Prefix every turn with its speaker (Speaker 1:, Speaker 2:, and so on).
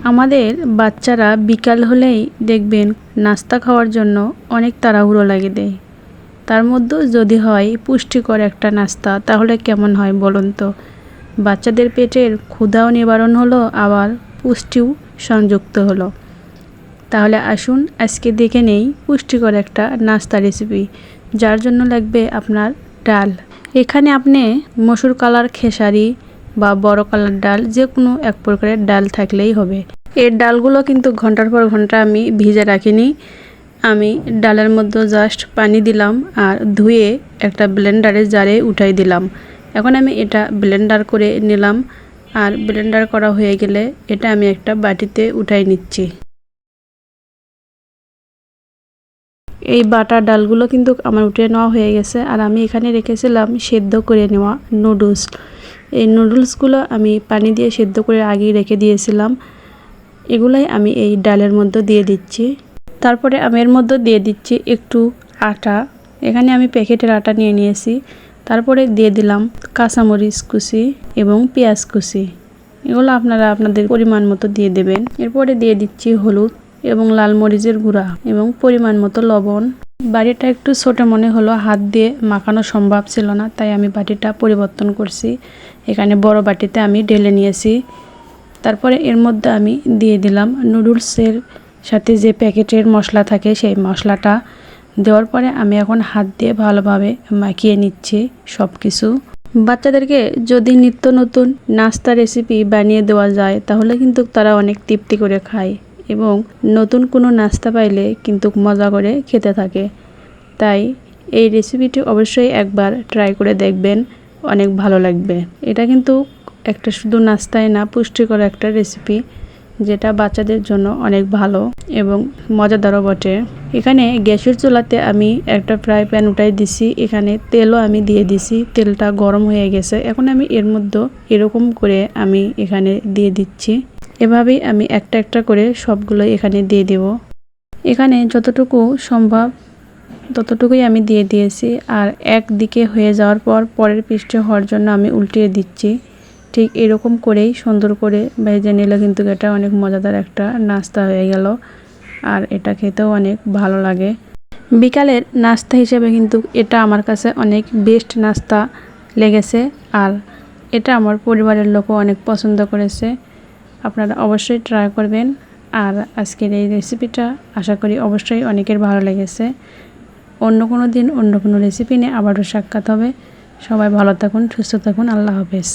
Speaker 1: আমাদের বাচ্চারা বিকাল হলেই দেখবেন নাস্তা খাওয়ার জন্য অনেক তাড়াহুড়ো লাগে দেয় তার মধ্যেও যদি হয় পুষ্টিকর একটা নাস্তা, তাহলে কেমন হয় বলুন তো? বাচ্চাদের পেটের ক্ষুধাও নিবারণ হলো, আবার পুষ্টিও সংযুক্ত হলো। তাহলে আসুন আজকে দেখে নেই পুষ্টিকর একটা নাস্তা রেসিপি যার জন্য লাগবে আপনার ডাল। এখানে আপনি মসুর কালার খেসারি বা বড় কালার ডাল যে কোনো এক প্রকারের ডাল থাকলেই হবে। এর ডালগুলো কিন্তু ঘণ্টার পর ঘণ্টা আমি ভিজে রাখিনি। আমি ডালের মধ্যে জাস্ট পানি দিলাম আর ধুয়ে একটা ব্লেন্ডারে জারে উঠাই দিলাম। এখন আমি এটা ব্লেন্ডার করে নিলাম আর ব্লেন্ডার করা হয়ে গেলে এটা আমি একটা বাটিতে উঠাই নিচ্ছি। এই বাটা ডালগুলো কিন্তু আমার উঠে নেওয়া হয়ে গেছে আর আমি এখানে রেখেছিলাম সেদ্ধ করে নেওয়া নুডলস এই নুডলসগুলো আমি পানি দিয়ে সেদ্ধ করে আগেই রেখে দিয়েছিলাম। এগুলাই আমি এই ডালের মধ্যে দিয়ে দিচ্ছি। তারপরে আমি এর মধ্যে দিয়ে দিচ্ছি একটু আটা। এখানে আমি প্যাকেটের আটা নিয়ে নিয়েছি। তারপরে দিয়ে দিলাম কাঁচামরিচ কুচি এবং পেঁয়াজ কুচি। এগুলো আপনারা আপনাদের পরিমাণ মতো দিয়ে দেবেন। এরপরে দিয়ে দিচ্ছি হলুদ এবং লাল মরিচের গুঁড়া এবং পরিমাণ মতো লবণ। বাড়িটা একটু ছোট মনে হলো, হাত দিয়ে মাখানো সম্ভব ছিল না, তাই আমি বাটিটা পরিবর্তন করছি। এখানে বড় বাটিতে আমি ঢেলে নিয়েছি। তারপরে এর মধ্যে আমি দিয়ে দিলাম নুডলসের সাথে যে প্যাকেটের মশলা থাকে, সেই মশলাটা। দেওয়ার পরে আমি এখন হাত দিয়ে ভালোভাবে মাখিয়ে নিচ্ছি সব কিছু বাচ্চাদেরকে যদি নিত্য নতুন নাস্তা রেসিপি বানিয়ে দেওয়া যায়, তাহলে কিন্তু তারা অনেক তৃপ্তি করে খায়। এবং নতুন কোনো নাস্তা পাইলে কিন্তু মজা করে খেতে থাকে। তাই এই রেসিপিটি অবশ্যই একবার ট্রাই করে দেখবেন, অনেক ভালো লাগবে। এটা কিন্তু একটা শুধু নাস্তায় না, পুষ্টিকর একটা রেসিপি যেটা বাচ্চাদের জন্য অনেক ভালো এবং মজাদারও বটে। এখানে গ্যাসের চুলাতে আমি একটা ফ্রাই প্যান উঠাই দিছি। এখানে তেলও আমি দিয়ে দিছি। তেলটা গরম হয়ে গেছে। এখন আমি এর মধ্যে এরকম করে আমি এখানে দিয়ে দিচ্ছি। এভাবেই আমি একটা একটা করে সবগুলো এখানে দিয়ে দেব। এখানে যতটুকু সম্ভব ততটুকুই আমি দিয়ে দিয়েছি। আর একদিকে হয়ে যাওয়ার পর পরের পৃষ্ঠে হওয়ার জন্য আমি উল্টিয়ে দিচ্ছি। ঠিক এরকম করেই সুন্দর করে ভেজে নিলে কিন্তু এটা অনেক মজাদার একটা নাস্তা হয়ে গেল। আর এটা খেতেও অনেক ভালো লাগে। বিকালের নাস্তা হিসেবে কিন্তু এটা আমার কাছে অনেক বেস্ট নাস্তা লেগেছে আর এটা আমার পরিবারের লোকও অনেক পছন্দ করেছে। আপনারা অবশ্যই ট্রাই করবেন আর আজকের এই রেসিপিটা আশা করি অবশ্যই অনেকের ভালো লেগেছে। অন্য কোনো দিন অন্য কোনো রেসিপি নিয়ে আবারও সাক্ষাৎ হবে। সবাই ভালো থাকুন, সুস্থ থাকুন, আল্লাহ হাফেজ।